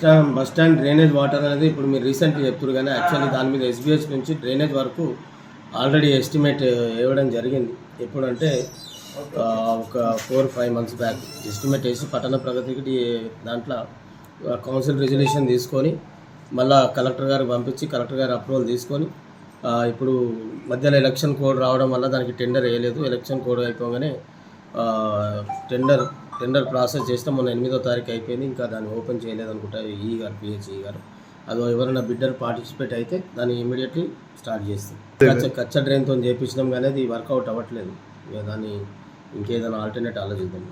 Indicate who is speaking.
Speaker 1: Stand bus stand drainage water అనేది ఇప్పుడు మీరు రీసెంట్గా చెప్తున్నారు కానీ యాక్చువల్లీ దాని మీద ఎస్బీఎస్ నుంచి డ్రైనేజ్ వరకు ఆల్రెడీ ఎస్టిమేట్ వేయడం జరిగింది. ఎప్పుడంటే ఒక four five months back estimate వేసి పట్టణ ప్రగతికి దాంట్లో కౌన్సిల్ రెజల్యూషన్ తీసుకొని మళ్ళా కలెక్టర్ గారికి పంపించి కలెక్టర్ గారు అప్రూవల్ తీసుకొని ఇప్పుడు మధ్యలో ఎలక్షన్ కోడ్ రావడం వల్ల దానికి టెండర్ వేయలేదు. ఎలక్షన్ కోడ్ అయిపోగానే టెండర్ టెండర్ ప్రాసెస్ చేస్తే మొన్న ఎనిమిదో తారీఖు అయిపోయింది ఇంకా దాన్ని ఓపెన్ చేయలేదు అనుకుంటా ఈ గారు పిహెచ్ఈ గారు. అదో ఎవరైనా బిడ్డర్ పార్టిసిపేట్ అయితే దాన్ని ఇమీడియట్లీ స్టార్ట్ చేస్తాం. కచ్చ కచ్చ డ్రైన్తో చేపించినాం కానీ అది వర్కౌట్ అవ్వట్లేదు. ఇక దాన్ని ఇంకేదైనా ఆల్టర్నేట్ ఆలోచిద్దాం.